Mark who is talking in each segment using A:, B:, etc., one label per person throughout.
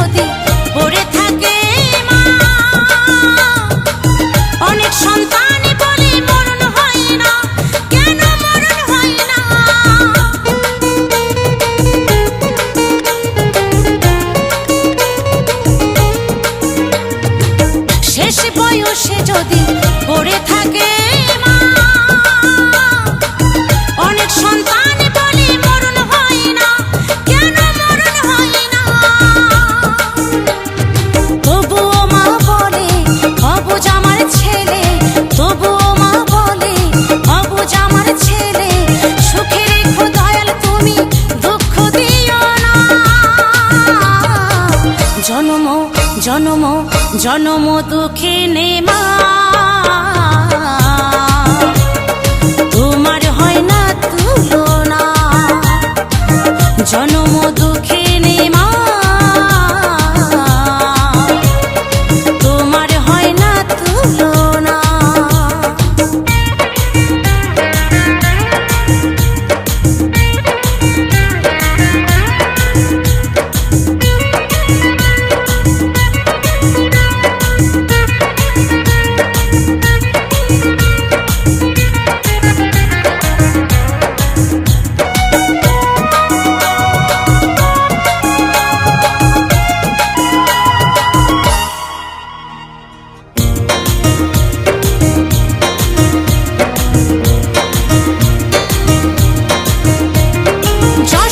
A: melodía জনম জনম জনম দুঃখে নেমা।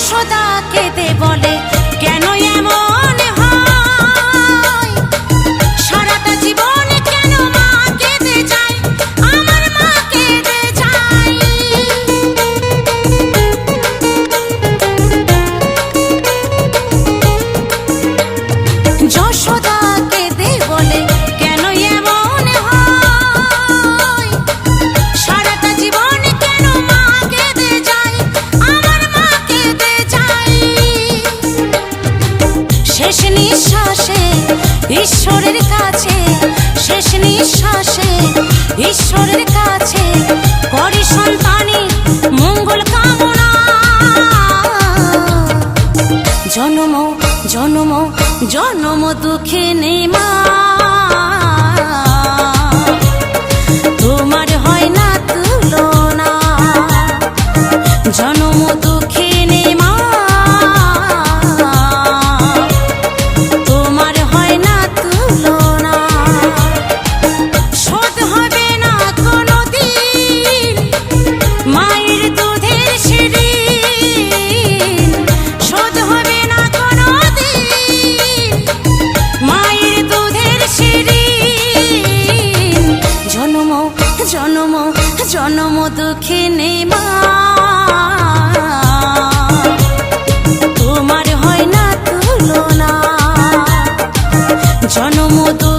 A: সদা কেঁদে বলে। নিঃশ্বাসে, ঈশ্বরের কাছে, শেষ নিঃশ্বাসে, ঈশ্বরের কাছে করি সন্তানে মঙ্গল কামনা। জনম জনম জনম দুঃখে নেমা তোমার মতো